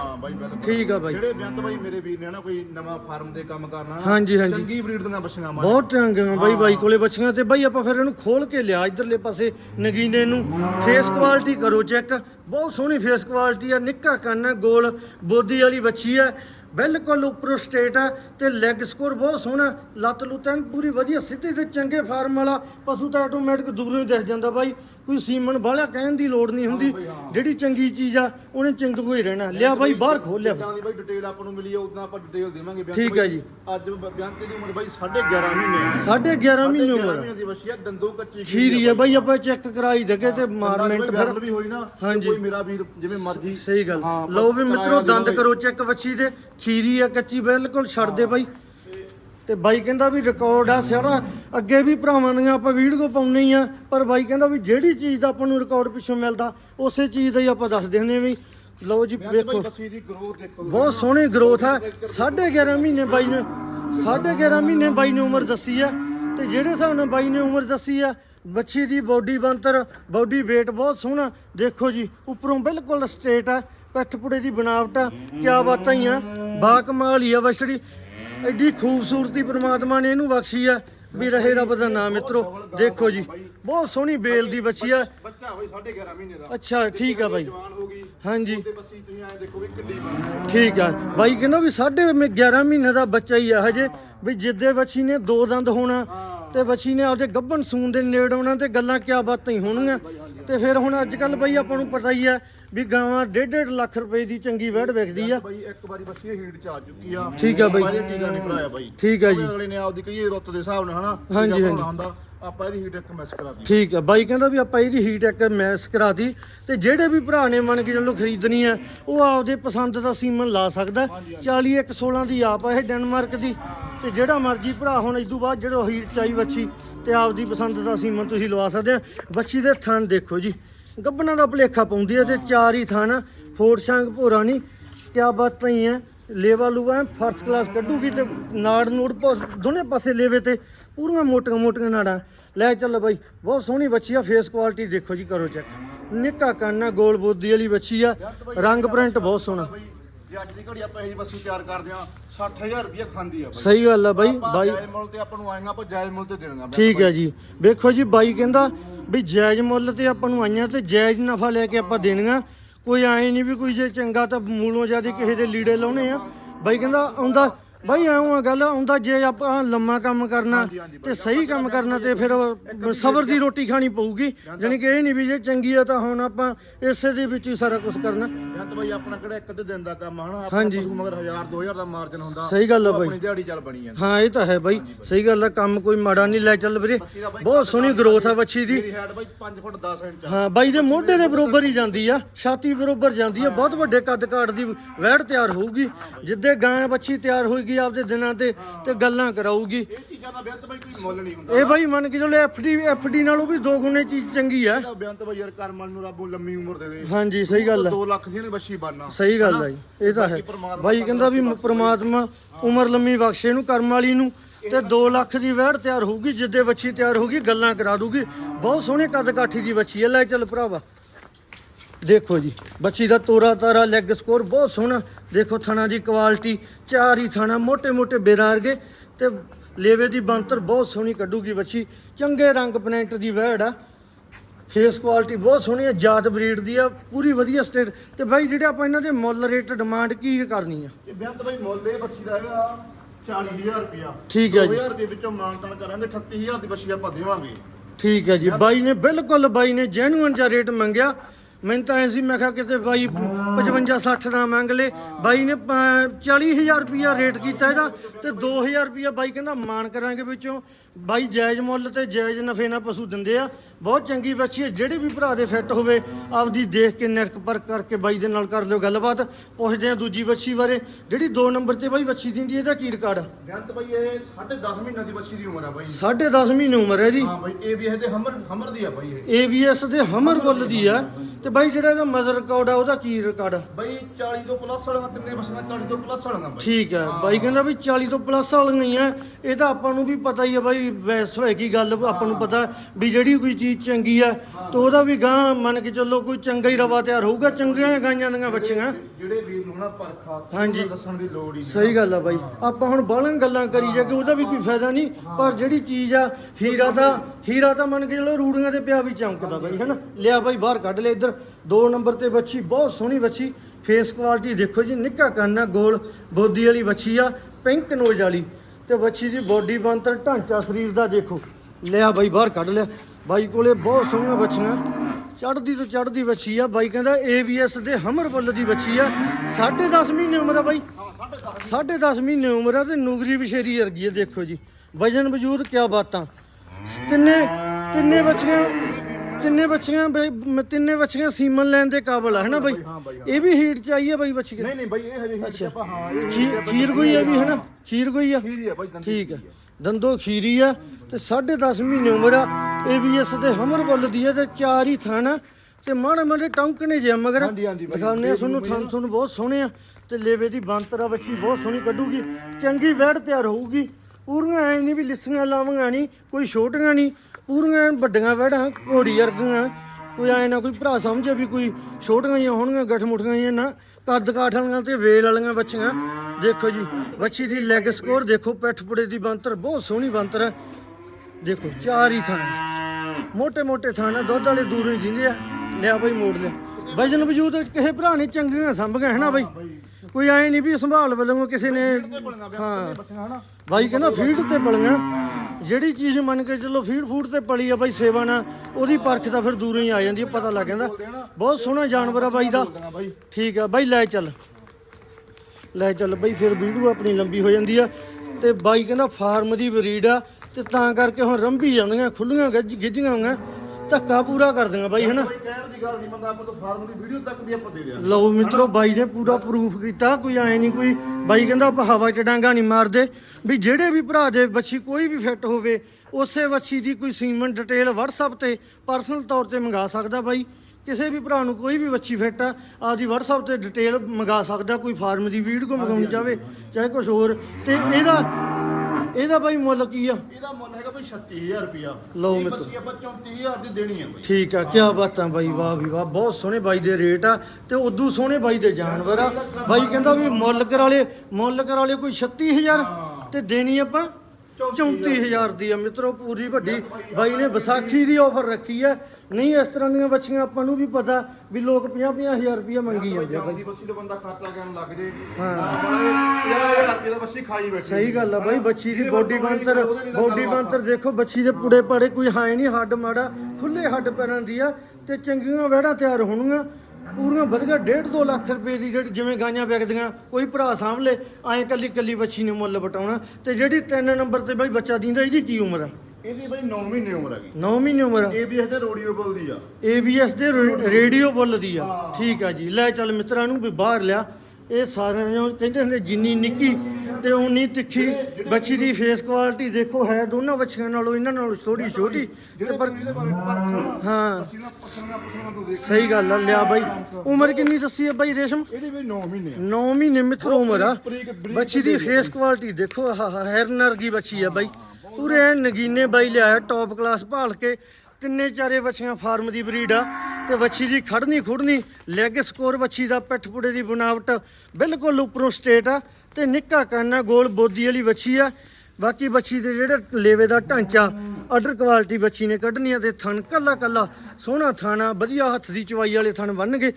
ਠੀਕ ਆ ਬਾਈ। ਜਿਹੜੇ ਬੇਅੰਤ ਬਾਈ ਮੇਰੇ ਵੀਰ ਨੇ ਨਾ ਕੋਈ ਨਵਾਂ ਫਾਰਮ ਦੇ ਕੰਮ ਕਰਨਾ ਹਾਂਜੀ, ਹਾਂਜੀ। ਚੰਗੀ ਬਰੀਡ ਦੀਆਂ ਮਾਰ ਬਹੁਤ ਚੰਗੀਆਂ ਬਾਈ ਬਾਈ ਕੋਲੇ ਬੱਚੀਆਂ ਤੇ ਬਾਈ ਆਪਾਂ ਫਿਰ ਇਹਨੂੰ ਖੋਲ ਕੇ ਲਿਆ, ਇਧਰਲੇ ਪਾਸੇ ਨਗੀਨੇ ਨੂੰ। ਫੇਸ ਕੁਆਲਿਟੀ ਕਰੋ ਚੈੱਕ ਬਹੁਤ ਸੋਹਣੀ ਫੇਸ ਕੁਆਲਿਟੀ ਆ, ਨਿੱਕਾ ਕੰਨ ਹੈ ਗੋਲ ਬੋਦੀ ਵਾਲੀ ਬੱਚੀ ਹੈ ਬਿਲਕੁਲ ਉੱਪਰੋਂ ਸਟੇਟ ਆ ਤੇ ਲੈਗ ਸਕੋਰ ਬਹੁਤ ਸੋਹਣਾ। ਲੱਤ ਲੁੱਤਾਂ ਪੂਰੀ ਵਧੀਆ, ਸਿੱਧੀ ਤੇ ਚੰਗੇ ਫਾਰਮ ਵਾਲਾ। ਪਸ਼ੂ ਤਾਂ ਆਟੋਮੈਟਿਕ ਦੂਰੋਂ ਹੀ ਦਿਖ ਜਾਂਦਾ ਬਾਈ। ਕੋਈ ਸੀਮਨ ਬਾਹਲਾ ਕਹਿਣ ਦੀ ਲੋੜ ਨਹੀਂ ਹੁੰਦੀ ਜਿਹੜੀ ਚੰਗੀ ਚੀਜ਼ ਆ ਉਹਨੇ ਚੰਗੂ ਹੀ ਰਹਿਣਾ ਲਿਆ ਬਾਈ ਬਾਹਰ ਖੋਲ ਲਿਆ ਜਿੱਦਾਂ ਦੀ ਬਾਈ ਡਿਟੇਲ ਆਪਾਂ ਨੂੰ ਮਿਲੀ ਆ ਉਦਾਂ ਆਪਾਂ ਡਿਟੇਲ ਦੇਵਾਂਗੇ ਬੇਅੰਤ ਠੀਕ ਹੈ। ਜੀ। ਅੱਜ ਬੇਅੰਤ ਦੀ ਉਮਰ ਬਾਈ 11.5 ਮਹੀਨੇ ਆ ਸਾਢੇ 11 ਮਹੀਨੇ 11 ਉਮਰ ਆ। ਦੀ ਬੱਸੀ ਆ ਦੰਦੋਂ ਕੱਚੀ ਖੀਰੀ ਹੈ ਬਾਈ ਆਪਾਂ ਚੈੱਕ ਕਰਾਈ ਦਗੇ ਤੇ ਮਾਰਮੈਂਟ ਫਿਰ ਵੀ ਹੋਈ ਨਾ। ਕੋਈ ਮੇਰਾ ਵੀਰ ਜਿਵੇਂ ਮਰਜ਼ੀ ਸਹੀ ਗੱਲ ਲਓ ਵੀ ਮਿੱਤਰੋ ਦੰਦ। ਕਰੋ ਚੈੱਕ ਵੱਛੀ ਦੇ ਖੀਰੀ ਆ ਕੱਚੀ ਬਿਲਕੁਲ ਛੱਡ ਦੇ ਬਾਈ ਤੇ ਬਾਈ ਕਹਿੰਦਾ ਵੀ ਰਿਕਾਰਡ ਆ ਸਾਰਾ। ਅੱਗੇ ਵੀ ਭਰਾਵਾਂ ਦੀਆਂ ਆਪਾਂ ਵੀਡੀਓ ਪਾਉਣੇ ਹੀ ਆ ਪਰ ਬਾਈ ਕਹਿੰਦਾ ਵੀ ਜਿਹੜੀ ਚੀਜ਼ ਦਾ ਆਪਾਂ ਨੂੰ ਰਿਕਾਰਡ ਪਿੱਛੋਂ ਮਿਲਦਾ ਉਸੇ ਚੀਜ਼ ਦਾ ਹੀ ਆਪਾਂ ਦੱਸਦੇ ਹੁੰਦੇ ਵੀ ਲਓ ਜੀ ਵੇਖੋ। ਬਹੁਤ ਸੋਹਣੀ ਗਰੋਥ ਆ। 11.5 ਮਹੀਨੇ ਬਾਈ ਨੇ 11.5 ਮਹੀਨੇ ਬਾਈ ਨੇ ਉਮਰ ਦੱਸੀ ਆ। ਤੇ ਜਿਹੜੇ ਹਿਸਾਬ ਨਾਲ ਬਾਈ ਨੇ ਉਮਰ ਦੱਸੀ ਆ ਬੱਚੀ ਦੀ ਬੋਡੀ ਬੰਤਰ ਬੋਡੀ weight ਬਹੁਤ ਸੋਹਣਾ। ਦੇਖੋ ਜੀ ਉੱਪਰੋਂ ਬਿਲਕੁਲ ਸਟੇਟ ਆ ਪਿੱਠ ਪੁੜੇ ਦੀ ਬਣਾਵਟ ਆ। ਕਿਆ ਬਾਤਾਂ ਹੀ ਆ। ਬਾ ਕਮਾਲ ਹੀ ਆ ਵਛੜੀ ਐਡੀ ਖੂਬਸੂਰਤੀ ਪ੍ਰਮਾਤਮਾ ਨੇ ਇਹਨੂੰ ਬਖਸ਼ੀ ਆ ਵੀ ਰਹੇ ਰੱਬ ਦਾ ਨਾਮ ਮਿੱਤਰੋ ਦੇਖੋ ਜੀ। ਬਹੁਤ ਸੋਹਣੀ ਬੇਲ ਦੀ ਬੱਚੀ ਆ। ਬੱਚਾ ਹੋਈ 11.5 ਮਹੀਨੇ ਦਾ। ਅੱਛਾ ਠੀਕ ਆ ਬਾਈ। ਹਾਂਜੀ। ਠੀਕ ਆ। ਬਾਈ ਕਹਿੰਦਾ ਵੀ ਸਾਢੇ ਮੈਂ 11 ਮਹੀਨੇ ਦਾ ਬੱਚਾ ਹੀ ਆ ਹਜੇ। ਵੀ ਜਿੱਦੇ ਬੱਚੀ ਨੇ ਦੋ ਦੰਦ ਹੋਣਾ ਤੇ ਬੱਚੀ ਨੇ ਆਪਦੇ ਗੱਭਣ ਸੂਨ ਦੇ ਨੇੜ ਆਉਣਾ ਤੇ ਗੱਲਾਂ ਕਿਆ ਬਾਤਾਂ ਹੀ ਹੋਣਗੀਆਂ। ਤੇ ਫਿਰ ਹੁਣ ਅੱਜ ਕੱਲ ਬਾਈ ਆਪਾਂ ਨੂੰ ਪਤਾ ਹੀ ਆ ਵੀ ਗਾਵਾਂ 1.5 ਲੱਖ ਰੁਪਏ ਦੀ ਚੰਗੀ ਵੈੜ ਵਿਕਦੀ ਆ। ਬਾਈ ਇੱਕ ਵਾਰੀ ਬੱਸੀ ਹੀਟ ਚ ਆ ਚੁੱਕੀ ਆ। ਠੀਕ ਆ ਬਾਈ। ਆਪਾਂ ਇਹਦੇ ਟੀਕਾ ਨਹੀਂ ਭਰਾਇਆ ਬਾਈ। ਠੀਕ ਆ ਜੀ। ਅਗਲੇ ਨੇ ਆਪਦੀ ਕਈ ਰੁੱਤ ਦੇ ਹਿਸਾਬ ਨਾਲ ਹਨਾ ਹਾਂਜੀ, ਹਾਂਜੀ। ਆਪਾਂ ਇਹਦੀ ਹੀਟ ਇੱਕ ਮਿਸ ਕਰਾ ਦੀ ਠੀਕ ਆ ਬਾਈ ਕਹਿੰਦਾ ਵੀ ਆਪਾਂ ਇਹਦੀ ਹੀਟ ਇੱਕ ਮੈਸ ਕਰਾਤੀ ਤੇ ਜਿਹੜੇ ਵੀ ਭਰਾ ਨੇ ਮੰਨ ਕੇ ਚੱਲੋ ਖਰੀਦਣੀ ਆ ਉਹ ਆਪਦੇ ਪਸੰਦ ਦਾ ਸੀਮਨ ਲਾ ਸਕਦਾ 40 ਇੱਕ 16 ਦੀ ਆਪ ਇਹ ਡੈਨਮਾਰਕ ਦੀ ਤੇ ਜਿਹੜਾ ਮਰਜ਼ੀ ਭਰਾ ਹੁਣ ਇਸ ਤੋਂ ਬਾਅਦ ਜਿਹੜਾ ਹੀਟ ਚਾਈ ਬੱਚੀ ਤੇ ਆਪਦੀ ਪਸੰਦ ਦਾ ਸੀਮਨ ਤੁਸੀਂ ਲਵਾ ਸਕਦੇ ਆ ਬੱਚੀ ਦੇ ਥਣ ਦੇਖੋ ਜੀ ਗੱਬਣਾ ਦਾ ਭਲੇਖਾ ਪਾਉਂਦੀ ਹੈ ਤੇ ਚਾਰ ਹੀ ਥਣ ਫੋਰ ਸ਼ੰਗ ਭੋਰਾ ਨਹੀਂ ਕਿਆ ਬਾਤਾਂ ਹੀ। ਆ ਲੇਵਾ ਲੂਵਾ ਫਰਸਟ ਕਲਾਸ ਕੱਢੂਗੀ ਤੇ ਨਾੜ ਨੂੜ ਦੋਨੇ ਪਾਸੇ ਲੇਵੇ ਤੇ ਪੂਰੀਆਂ ਮੋਟੀਆਂ ਮੋਟੀਆਂ ਨਾੜਾਂ। ਲੈ ਚੱਲ ਬਾਈ ਬਹੁਤ ਸੋਹਣੀ ਬੱਚੀ ਆ ਫੇਸ ਕੁਆਲਿਟੀ ਦੇਖੋ ਜੀ ਕਰੋ ਚੈੱਕ ਨਿੱਕਾ ਕੰਨ ਆ ਗੋਲ ਬੋਦੀ ਵਾਲੀ ਬੱਚੀ ਆ ਰੰਗ ਪ੍ਰਿੰਟ ਬਹੁਤ ਸੋਹਣਾ। ਬਾਈ ਜੇ ਅੱਜ ਦੀ ਘੜੀ ਆਪਾਂ ਇਹ ਬੱਸੀ ਤਿਆਰ ਕਰਦੇ ਆ 60000 ਰੁਪਏ ਖਾਂਦੀ ਆ ਬਾਈ। ਸਹੀ ਗੱਲ ਆ ਬਾਈ ਆਪਾਂ ਬਾਈ ਜਾਇਜ਼ ਮੁੱਲ ਤੇ ਆਪਾਂ ਨੂੰ ਆਏਗਾ ਆਪਾਂ ਜਾਇਜ਼ ਮੁੱਲ ਤੇ ਦੇਣਾਗਾ ਠੀਕ ਹੈ ਜੀ। ਵੇਖੋ ਜੀ ਬਾਈ ਕਹਿੰਦਾ ਵੀ ਜਾਇਜ਼ ਮੁੱਲ ਤੇ ਆਪਾਂ ਨੂੰ ਆਈਆਂ ਤੇ ਜਾਇਜ਼ ਨਫਾ ਲੈ ਕੇ ਆਪਾਂ ਦੇਣੀਆਂ। ਕੋਈ ਐ ਨਹੀਂ ਵੀ ਕੋਈ ਜੇ ਚੰਗਾ ਤਾਂ ਮੂਲੋਂ ਜਿਆਦੇ ਕਿਸੇ ਦੇ ਲੀੜੇ ਲਾਉਣੇ ਆ। ਬਾਈ ਕਹਿੰਦਾ ਆਉਂਦਾ ਬਾਈ ਐਉਂ ਆ ਗੱਲ ਆਉਂਦਾ ਜੇ ਆਪਾਂ ਲੰਮਾ ਕੰਮ ਕਰਨਾ ਤੇ ਸਹੀ ਕੰਮ ਕਰਨਾ ਤੇ ਫਿਰ ਸਬਰ ਦੀ ਰੋਟੀ ਖਾਣੀ ਪਊਗੀ। ਜਾਣੀ ਕਿ ਇਹ ਨਹੀਂ ਵੀ ਜੇ ਚੰਗੀ ਆ ਤਾਂ ਹੁਣ ਆਪਾਂ ਇਸੇ ਦੇ ਵਿੱਚ ਹੀ ਸਾਰਾ ਕੁਝ ਕਰਨਾ। ਜੰਤ ਬਾਈ ਆਪਣਾ ਕਿਹੜਾ ਇੱਕ ਅੱਧੇ ਦਿਨ ਦਾ ਕੰਮ ਹਨਾ? ਆਪਣਾ ਹਾਂਜੀ। ਪਸ਼ੂ ਮਗਰ 1000 2000 ਦਾ ਮਾਰਜਨ ਹੁੰਦਾ। ਸਹੀ ਗੱਲ ਆ ਉਹ ਬਾਈ। ਆਪਣੀ ਦਿਹਾੜੀ ਚੱਲ ਬਣੀ ਜਾਂਦੀ। ਹਾਂ ਇਹ ਤਾਂ ਹੈ ਬਾਈ। ਸਹੀ ਗੱਲ ਆ ਕੰਮ ਕੋਈ ਮਾੜਾ ਨਹੀਂ ਲੈ ਚੱਲ ਵੀਰੇ। ਬਹੁਤ ਸੋਹਣੀ ਗਰੋਥ ਆ ਬੱਚੀ ਦੀ। ਮੇਰੀ ਹੈਡ ਬਾਈ 5 ਫੁੱਟ 10 ਇੰਚ ਆ। ਹਾਂ ਬਾਈ ਦੇ ਮੋਢੇ ਦੇ ਬਰੋਬਰ ਹੀ ਜਾਂਦੀ ਆ। ਛਾਤੀ ਬਰੋਬਰ ਜਾਂਦੀ ਆ। ਬਹੁਤ ਵੱਡੇ ਕੱਦ ਕਾਠ ਦੀ ਵਹਿੜ ਤਿਆਰ ਹੋਊਗੀ। ਜਿੱਦੇ ਗਾਂ ਬੱਚੀ ਤਿਆਰ ਹੋਏਗੀ ਆਪਦੇ ਦਿਨਾਂ ਤੇ ਤੇ ਗੱਲਾਂ ਕਰਾਊਗੀ। ਇਹ ਚੀਜ਼ਾਂ ਦਾ ਬੇਅੰਤ ਬਾਈ ਕੋਈ ਮੁੱਲ ਨਹੀਂ ਹੁੰਦਾ ਇਹ ਬਾਈ ਮੰਨ ਕੇ ਚਲੋ ਐਫਡੀ ਐਫਡੀ ਨਾਲੋਂ ਵੀ ਦੋ ਗੁਣੇ ਚੀਜ਼ ਚੰਗੀ ਆ। ਇਹਦਾ ਬੇਅੰਤ ਬਾਈ ਯਾਰ ਕਰਮਨ ਨੂੰ ਰੱਬੋਂ ਲੰਮੀ ਉਮਰ ਦੇ ਦੇ। ਹਾਂਜੀ ਸਹੀ ਗੱਲ ਆ। 2 ਲੱਖ ਦੀ ਇਹਨੇ ਬੱਚੀ ਬਣਨਾ। ਸਹੀ ਗੱਲ ਆ ਜੀ ਇਹ ਤਾਂ ਹੈ। ਬਾਈ ਕਹਿੰਦਾ ਵੀ ਪ੍ਰਮਾਤਮਾ ਉਮਰ ਲੰਮੀ ਬਖਸ਼ੇ ਨੂੰ ਕਰਮ ਵਾਲੀ ਨੂੰ। ਤੇ 2 ਲੱਖ ਦੀ ਵਹਿੜ ਤਿਆਰ ਹੋਊਗੀ ਜਿੱਦੇ ਬੱਚੀ ਤਿਆਰ ਹੋਊਗੀ ਗੱਲਾਂ ਕਰਾ ਦੂਗੀ ਬਹੁਤ ਸੋਹਣੇ ਕੱਦ ਕਾਠੀ ਦੀ ਬੱਚੀ ਹੈ ਲੈ ਚੱਲ ਭਰਾਵਾ। ਦੇਖੋ ਜੀ ਬੱਚੀ ਦਾ ਤੋਰਾ ਤਾਰਾ ਲੈਗ ਸਕੋਰ ਬਹੁਤ ਸੋਹਣਾ। ਦੇਖੋ ਥਣਾ ਦੀ ਕੁਆਲਿਟੀ ਚਾਰ ਹੀ ਥਣਾ ਮੋٹے ਮੋٹے ਬੇਰਾਂ ਵਰਗੇ। ਤੇ ਲੇਵੇ ਦੀ ਬੰਤਰ ਬਹੁਤ ਸੋਹਣੀ ਕੱਢੂਗੀ ਬੱਚੀ। ਚੰਗੇ ਰੰਗ ਪਨੈਂਟ ਦੀ ਵਹਿੜ ਆ। ਫੇਸ ਕੁਆਲਿਟੀ ਬਹੁਤ ਸੋਹਣੀ ਹੈ ਜਾਤ ਬਰੀਡ ਦੀ ਆ ਪੂਰੀ ਵਧੀਆ ਸਟੇਟ ਤੇ ਬਾਈ ਜਿਹੜੇ ਆਪਾਂ ਇਹਨਾਂ ਦੇ ਮੁੱਲ ਰੇਟ ਡਿਮਾਂਡ ਕੀ ਕਰਨੀ ਆ? ਇਹ ਬੇਅੰਤ ਬਾਈ ਮੁੱਲ ਇਹ ਬੱਚੀ ਦਾ ਹੈਗਾ 40000 ਰੁਪਿਆ ਠੀਕ ਹੈ ਜੀ। 2000 ਰੁਪਏ ਵਿੱਚੋਂ ਮਾਨਤਾਨ ਕਰਾਂਗੇ 38000 ਦੀ ਬੱਚੀ ਆਪਾਂ ਦੇਵਾਂਗੇ। ਠੀਕ ਹੈ ਜੀ। ਬਾਈ ਨੇ ਬਿਲਕੁਲ ਬਾਈ ਨੇ ਜੈਨੂਅਨ ਜਿਹਾ ਰੇਟ ਮੰਗਿਆ। ਮੈਨੂੰ ਤਾਂ ਐ ਸੀ ਮੈਂ ਕਿਹਾ ਕਿਤੇ ਬਾਈ 55 60 ਦਾ ਮੰਗ ਲੇ ਬਾਈ ਨੇ 40000 ਰੁਪਿਆ ਰੇਟ ਕੀਤਾ ਇਹਦਾ ਤੇ 2000 ਰੁਪਿਆ ਬਾਈ ਕਹਿੰਦਾ ਮਾਨ ਕਰਾਂਗੇ ਵਿੱਚੋਂ। ਬਾਈ ਜਾਇਜ਼ ਮੁੱਲ ਤੇ ਜਾਇਜ਼ ਨਫੇ ਨਾਲ ਪਸ਼ੂ ਦਿੰਦੇ ਆ। ਬਹੁਤ ਚੰਗੀ ਬੱਚੀ ਹੈ ਜਿਹੜੇ ਵੀ ਭਰਾ ਦੇ ਫਿੱਟ ਹੋਵੇ ਆਪਦੀ ਦੇਖ ਕੇ ਨਿਰਖ ਪਰ ਕਰਕੇ ਬਾਈ ਦੇ ਨਾਲ ਕਰ ਲਿਓ ਗੱਲਬਾਤ। ਪੁੱਛਦੇ ਆ ਦੂਜੀ ਬੱਚੀ ਬਾਰੇ। ਜਿਹੜੀ 2 ਨੰਬਰ ਤੇ ਬਾਈ ਬੱਚੀ ਦਿੰਦੀ ਇਹਦਾ ਕੀ ਰਿਕਾਰਡ ਬੇਅੰਤ ਬਾਈ ਇਹ 10.5 ਮਹੀਨਿਆਂ ਦੀ ਬੱਚੀ ਦੀ ਉਮਰ ਆ ਬਾਈ। 10.5 ਮਹੀਨੇ ਉਮਰ ਹੈ ਇਹਦੀ। ਹਾਂ ਬਾਈ ਇਹ ਵੀ ਹਮਰ ਹਮਰ ਦੀ ਆ ਬਾਈ ਇਹ। ABS ਦੇ ਹਮਰ ਬੁੱਲ ਦੀ ਆ। ਤੇ ਬਾਈ ਜਿਹੜਾ ਇਹਦਾ ਮਜ਼ਰ ਰਿਕਾਰਡ ਆ ਉਹਦਾ ਕੀ ਰਿਕਾਰਡ ਆ ਬਾਈ 40 ਤੋਂ ਪਲੱਸ ਵਾਲੀਆਂ ਤਿੰਨੇ ਬੱਚੀਆਂ 40 ਤੋਂ ਪਲੱਸ ਵਾਲੀਆਂ ਬਾਈ। ਠੀਕ ਹੈ। ਬਾਈ ਕਹਿੰਦਾ ਵੀ 40 ਤੋਂ ਪਲੱਸ ਵਾਲੀਆਂ ਹੀ ਆ। ਇਹ ਤਾਂ ਆਪਾਂ ਨੂੰ ਵੀ ਪਤਾ ਹੀ ਆ ਬਾਈ ਵੈਸ ਹੋਏ ਕੀ ਗੱਲ ਆਪਾਂ ਨੂੰ ਪਤਾ ਵੀ ਜਿਹੜੀ ਕੋਈ ਚੀਜ਼ ਚੰਗੀ ਆ ਤਾਂ ਉਹਦਾ ਵੀ ਗਾਂ ਮੰਨ ਕੇ ਚੱਲੋ ਕੋਈ ਚੰਗਾ ਹੀ ਰਵਾ ਤਿਆਰ ਹੋਊਗਾ ਚੰਗੀਆਂ ਗਾਈਆਂ ਦੀਆਂ ਬੱਚੀਆਂ। ਜਿਹੜੇ ਵੀਰ ਨੂੰ ਨਾ ਪਰਖਾ ਹਾਂਜੀ। ਉਹਨੂੰ ਦੱਸਣ ਦੀ ਲੋੜ ਹੀ ਨਹੀਂ ਸਹੀ ਗੱਲ ਆ ਬਾਈ। ਆਪਾਂ ਹੁਣ ਬਾਹਲਾਂ ਗੱਲਾਂ ਕਰੀ ਜਾ ਕੇ ਉਹਦਾ ਵੀ ਕੋਈ ਫਾਇਦਾ ਨਹੀਂ ਪਰ ਜਿਹੜੀ ਚੀਜ਼ ਆ ਹੀਰਾ ਦਾ ਹੀਰਾ ਤਾਂ ਮੰਨ ਕੇ ਚਲੋ ਰੂੜੀਆਂ ਤੇ ਪਿਆ ਵੀ ਚਮਕਦਾ ਬਾਈ ਹੈਨਾ? ਲਿਆ ਬਾਈ ਬਾਹਰ ਕੱਢ ਲਿਆ ਇੱਧਰ। ਦੋ ਨੰਬਰ ਤੇ ਬੱਚੀ ਬਹੁਤ ਸੋਹਣੀ ਬੱਚੀ ਫੇਸ ਕੁਆਲਿਟੀ ਦੇਖੋ ਜੀ ਨਿੱਕਾ ਕੰਨਾ ਗੋਲ। ਬੋਦੀ ਵਾਲੀ ਬੱਚੀ ਆ ਪਿੰਕ ਨੋਜ਼ ਵਾਲੀ। ਤੇ ਬੱਚੀ ਦੀ ਬੋਡੀ ਬੰਤਰ ਢਾਂਚਾ ਸਰੀਰ ਦਾ ਦੇਖੋ। ਲਿਆ ਬਾਈ ਬਾਹਰ ਕੱਢ ਲਿਆ। ਬਾਈ ਕੋਲੇ ਬਹੁਤ ਸੋਹਣੀਆਂ ਬੱਚੀਆਂ ਚੜਦੀ ਤੋਂ ਚੜਦੀ ਬੱਚੀ ਆ ਬਾਈ ਕਹਿੰਦਾ ABS ਦੇ ਹਮਰ ਫੁੱਲ ਦੀ ਬੱਚੀ ਆ। 10.5 ਮਹੀਨੇ ਉਮਰ ਆ ਬਾਈ। ਸਾਢੇ 10 ਮਹੀਨੇ ਉਮਰ ਆ ਤੇ ਨੁਗਰੀ ਵਿਸ਼ੇਰੀ ਵਰਗੀ ਹੈ ਦੇਖੋ ਜੀ। ਵਜਨ ਵਜੂਦ ਕਿਆ ਬਾਤਾਂ। ਤਿੰਨੇ ਤਿੰਨੇ ਬੱਚੀਆਂ ਤਿੰਨੇ ਬੱਚੀਆਂ ਬਈ ਤਿੰਨੇ ਬੱਚੀਆਂ ਸੀਮਨ ਲੈਣ ਦੇ ਕਾਬਲ ਆ ਹੈ ਨਾ ਬਾਈ। ਇਹ ਵੀ ਹੀਟ ਚ ਆਈ ਹੈ ਬਾਈ ਬੱਚੀ ਨਹੀਂ ਨਹੀਂ ਬਾਈ ਇਹ ਹਜੇ ਹੀਟ ਅੱਛਾ। ਆਪਾਂ ਹਾਂ ਇਹ ਖੀਰ ਕੋਈ ਹੈ ਵੀ ਹੈ। ਨਾ ਖੀਰ ਕੋਈ ਆ? ਖੀਰੀ ਆ ਬਾਈ ਦੰਦੀ ਠੀਕ ਹੈ ਦੰਦੋ ਖੀਰੀ ਆ ਤੇ 10.5 ਮਹੀਨੇ ਉਮਰ ਆ। ਏਬੀਐਸ ਦੇ ਹਮਰ ਬੁੱਲ ਦੀ ਆ ਤੇ ਚਾਰ ਹੀ ਥਾਣਾ ਤੇ ਮਾੜੇ ਮਾੜੇ ਟੌਂਕਣੇ ਜੇ ਮਗਰ ਹਾਂਜੀ, ਹਾਂਜੀ ਬਾਈ। ਦਿਖਾਉਂਦੇ ਆ ਤੁਹਾਨੂੰ ਥਣ ਤੁਹਾਨੂੰ ਬਹੁਤ ਸੋਹਣੇ ਆ ਤੇ ਲੇਵੇ ਦੀ ਬੰਤਰਾ ਬੱਚੀ ਬਹੁਤ ਸੋਹਣੀ ਕੱਢੂਗੀ ਚੰਗੀ ਵਹਿੜ ਤਿਆਰ ਹੋਊਗੀ। ਪੂਰੀਆਂ ਐ ਨਹੀਂ ਵੀ ਲਿੱਸੀਆਂ ਲਾਵਾਂਗਾ ਨਹੀਂ ਕੋਈ ਛੋਟੀਆਂ ਨਹੀਂ ਪੂਰੀਆਂ ਐਨ ਵੱਡੀਆਂ ਵਹਿੜਾਂ ਘੋੜੀ ਵਰਗੀਆਂ ਕੋਈ ਐ ਨਾ ਕੋਈ ਭਰਾ ਸਮਝੇ ਵੀ ਕੋਈ ਛੋਟੀਆਂ ਹੀ ਹੋਣਗੀਆਂ ਗੱਠ ਮੁੱਠੀਆਂ ਹੀ ਨਾ ਕੱਦ ਕਾਠ ਵਾਲੀਆਂ ਤੇ ਵੇਲ ਵਾਲੀਆਂ ਬੱਚੀਆਂ ਦੇਖੋ ਜੀ ਬੱਚੀ ਦੀ ਲੈਗ ਸਕੋਰ ਦੇਖੋ ਪਿੱਠ ਪੁੜੇ ਦੀ ਬੰਤਰ ਬਹੁਤ ਸੋਹਣੀ ਬੰਤਰ ਹੈ। ਦੇਖੋ ਚਾਰ ਹੀ ਥਾਂ ਮੋਟੇ ਮੋਟੇ ਥਾਂ ਨੇ ਦੁੱਧ ਵਾਲੇ ਦੂਰੋਂ ਹੀ ਜਿੰਦੇ ਆ। ਲਿਆ ਬਈ ਮੋੜ ਲਿਆ। ਵਜਨ ਵਜੂਦ ਕਿਸੇ ਭਰਾ ਨੇ ਚੰਗੀਆਂ ਸੰਭੀਆਂ ਹਨਾ ਬਈ? ਕੋਈ ਐ ਨਹੀਂ ਵੀ ਸੰਭਾਲ ਵੱਲੋਂ ਕਿਸੇ ਨੇ ਹਾਂ। ਬਾਈ ਕਹਿੰਦਾ ਫੀਡ ਤੇ ਪਲੀਆਂ ਜਿਹੜੀ ਚੀਜ਼ ਮੰਨ ਕੇ ਚੱਲੋ ਫੀਡ ਫੂਡ ਤੇ ਪਲੀ ਆ ਬਾਈ ਸੇਵਾ ਨਾਲ ਉਹਦੀ ਪਰਖ ਤਾਂ ਫਿਰ ਦੂਰੋਂ ਹੀ ਆ ਜਾਂਦੀ ਹੈ ਪਤਾ ਲੱਗ ਜਾਂਦਾ। ਬਹੁਤ ਸੋਹਣਾ ਜਾਨਵਰ ਆ ਬਾਈ ਦਾ। ਠੀਕ ਆ ਬਾਈ ਲੈ ਚੱਲ। ਲੈ ਚੱਲ ਬਾਈ ਫਿਰ ਵੀਡੀਓ ਆਪਣੀ ਲੰਬੀ ਹੋ ਜਾਂਦੀ ਆ। ਤੇ ਬਾਈ ਕਹਿੰਦਾ ਫਾਰਮ ਦੀ ਬਰੀਡ ਆ। ਤੇ ਤਾਂ ਕਰਕੇ ਹੁਣ ਰੰਭੀ ਜਾਂਦੀਆਂ ਖੁੱਲੀਆਂ ਗੱਜ ਗਿੱਜੀਆਂ ਹੋਈਆਂ। ਧੱਕਾ ਪੂਰਾ ਕਰਦੀਆਂ ਬਾਈ ਹਨਾ? ਕੋਈ ਕਹਿਣ ਦੀ ਗੱਲ ਨਹੀਂ ਬੰਦਾ ਆਪਾਂ ਤੋਂ ਫਾਰਮ ਦੀ ਵੀਡੀਓ ਤੱਕ ਵੀ ਆਪਾਂ ਦੇ ਦਿਆਂਗੇ। ਲਓ ਮਿੱਤਰੋ ਬਾਈ ਨੇ ਪੂਰਾ ਪ੍ਰੂਫ ਕੀਤਾ ਕੋਈ ਐ ਨਹੀਂ ਕੋਈ ਬਾਈ ਕਹਿੰਦਾ ਆਪਾਂ ਹਵਾ ਚ ਡਾਂਗਾ ਨਹੀਂ ਮਾਰਦੇ। ਵੀ ਜਿਹੜੇ ਵੀ ਭਰਾ ਦੇ ਬੱਚੀ ਕੋਈ ਵੀ ਫਿੱਟ ਹੋਵੇ ਉਸੇ ਬੱਚੀ ਦੀ ਕੋਈ ਸੀਮਨ ਡਿਟੇਲ WhatsApp ਤੇ ਪਰਸਨਲ ਤੌਰ ਤੇ ਮੰਗਾ ਸਕਦਾ ਬਾਈ। ਕਿਸੇ ਵੀ ਭਰਾ ਨੂੰ ਕੋਈ ਵੀ ਬੱਚੀ ਫਿੱਟ ਆ ਆਪਦੀ WhatsApp ਤੇ ਡਿਟੇਲ ਮੰਗਾ ਸਕਦਾ ਕੋਈ ਫਾਰਮ ਦੀ ਵੀਡੀਓ ਮੰਗਾਉਣੀ ਚਾਹਵੇ ਚਾਹੇ ਕੁਝ ਹੋਰ। ਤੇ ਇਹਦਾ ਇਹਦਾ ਬਾਈ ਮੁੱਲ ਕੀ ਆ? ਇਹਦਾ ਮੁੱਲ ਹੈਗਾ ਬਈ 36000 ਰੁਪਿਆ ਲਓ ਮਿੱਤਰੋ। ਬੱਚੀ ਆਪਾਂ 34000 ਦੀ ਦੇਣੀ ਹੈ ਬਈ। ਠੀਕ ਆ ਕੀ ਬਾਤਾਂ ਬਾਈ ਵਾਹ ਵੀ ਵਾਹ ਬਹੁਤ ਸੋਹਣੇ ਬਾਈ ਦੇ ਰੇਟ ਆ ਤੇ ਉਦੋਂ ਸੋਹਣੇ ਬਾਈ ਦੇ ਜਾਨਵਰ ਆ। ਬਾਈ ਕਹਿੰਦਾ ਵੀ ਮੁੱਲ ਕਰਾਲੇ ਮੁੱਲ ਕਰਾਲੇ ਕੋਈ 36000 ਤੇ ਦੇਣੀ ਆਪਾਂ 34000 ਦੀ ਆ ਮਿੱਤਰੋ ਪੂਰੀ ਵੱਡੀ। ਬਾਈ ਨੇ ਵਿਸਾਖੀ ਦੀ ਆਫਰ ਰੱਖੀ ਆ। ਨਹੀਂ ਇਸ ਤਰ੍ਹਾਂ ਦੀਆਂ ਬੱਚੀਆਂ ਆਪਾਂ ਨੂੰ ਵੀ ਪਤਾ ਵੀ ਲੋਕ 50 50000 ਰੁਪਇਆ ਮੰਗੀ ਜਾਂਦੇ ਆ ਬਾਈ। ਬੱਸੀ ਤੇ ਬੰਦਾ ਖਰਚਾ ਕਰਨ ਲੱਗ ਜੇ। ਹਾਂ। ਹਾਂ 50000 ਰੁਪਏ ਤਾਂ ਬੱਸੀ ਖਾਈ ਬੈਠੀ। ਸਹੀ ਗੱਲ ਆ ਬਾਈ ਬੱਚੀ ਦੀ ਬੋਡੀ ਤਾਂ ਬੋਡੀ। ਬੰਤਰ ਦੇਖੋ ਬੱਚੀ ਦੇ ਪੁੜੇ ਪੜੇ ਕੋਈ ਹੈ ਨਹੀਂ ਹੱਡ ਮਾੜਾ ਖੁੱਲੇ ਹੱਡ ਪੈਰਾਂ ਦੀ ਆ ਤੇ ਚੰਗੀਆਂ ਵਹਿੜਾਂ ਤਿਆਰ ਹੋਣਗੀਆਂ। ਪੂਰੀਆਂ ਵਧੀਆ 1.5 2 ਲੱਖ ਰੁਪਏ ਦੀ ਜਿਹੜੀ ਜਿਵੇਂ ਗਾਈਆਂ ਵਿਕਦੀਆਂ ਕੋਈ ਭਰਾ ਸਾਹਮਣੇ ਐਂ ਕੱਲੀ ਕੱਲੀ ਬੱਚੀ ਨੇ ਮੁੱਲ ਵਟਾਉਣਾ। ਤੇ ਜਿਹੜੀ 3 ਨੰਬਰ ਤੇ ਬਾਈ ਬੱਚਾ ਦਿੰਦਾ ਇਹਦੀ ਕੀ ਉਮਰ ਆ? ਇਹਦੀ ਬਈ 9 ਮਹੀਨੇ ਉਮਰ ਹੈਗੀ 9 ਮਹੀਨੇ ਉਮਰ ਆ? ਏਬੀਐਸ ਤੇ ਰੋਡੀਓ ਬੋਲਦੀ ਆ। ABS ਦੇ ਰੇ- ਰੇਡੀਓ ਬੋਲਦੀ ਆ। ਠੀਕ ਆ ਜੀ। ਲੈ ਚੱਲ ਮਿੱਤਰਾਂ ਨੂੰ ਵੀ ਬਾਹਰ ਲਿਆ। ਇਹ ਸਾਰਿਆਂ ਨੂੰ ਕਹਿੰਦੇ ਹੁੰਦੇ ਜਿੰਨੀ ਨਿੱਕੀ ਤੇ ਉਨੀ ਤਿੱਖੀ ਬੱਚੀ ਦੀ ਫੇਸ ਕੁਆਲਿਟੀ ਦੇਖੋ ਹੈ ਦੋਨਾਂ ਬੱਚੀਆਂ ਨਾਲੋਂ ਇਹਨਾਂ ਨਾਲੋਂ ਥੋੜੀ ਛੋਟੀ। ਤੇ ਪਰ ਹਾਂ। ਸਹੀ ਗੱਲ ਆ ਲਿਆ ਬਾਈ। ਉਮਰ ਕਿੰਨੀ ਦੱਸੀ ਆ ਬਾਈ ਰੇਸ਼ਮ? ਇਹਦੀ ਬਈ 9 ਮਹੀਨੇ। ਆ 9 ਮਹੀਨੇ ਮਿੱਤਰੋ ਉਮਰ ਆ। ਬੱਚੀ ਦੀ ਫੇਸ ਕੁਆਲਿਟੀ ਦੇਖੋ ਆਹ ਹੈਰਨ ਵਰਗੀ ਬੱਚੀ ਆ ਬਾਈ। ਪੂਰੇ ਨਗੀਨੇ ਬਾਈ ਲਿਆਇਆ ਟੌਪ ਕਲਾਸ ਭਾਲ ਕੇ। ਤਿੰਨੇ ਚਾਰੇ ਬੱਚੀਆਂ ਫਾਰਮ ਦੀ ਬਰੀਡ ਆ ਤੇ ਵੱਛੀ ਦੀ ਖੜਨੀ ਖੁੜਨੀ ਲੈਗ ਸਕੋਰ ਵੱਛੀ ਦਾ ਪਿੱਠ ਪੁੜੇ ਦੀ ਬਣਾਵਟ ਬਿਲਕੁਲ ਉੱਪਰੋਂ ਸਟੇਟ ਆ ਤੇ ਨਿੱਕਾ ਕੰਨਾ ਗੋਲ ਬੋਦੀ ਵਾਲੀ ਬੱਚੀ ਆ। ਬਾਕੀ ਬੱਚੀ ਦੇ ਜਿਹੜੇ ਲੇਵੇ ਦਾ ਢਾਂਚਾ ਆਰਡਰ ਕੁਆਲਿਟੀ ਬੱਚੀ ਨੇ ਕੱਢਣੀ ਆ ਤੇ ਥਣ ਕੱਲਾ ਕੱਲਾ, ਸੋਹਣਾ ਥਾਣਾ ਵਧੀਆ ਹੱਥ ਦੀ ਚਵਾਈ ਵਾਲੇ ਥਣ ਬੰਨਗੇ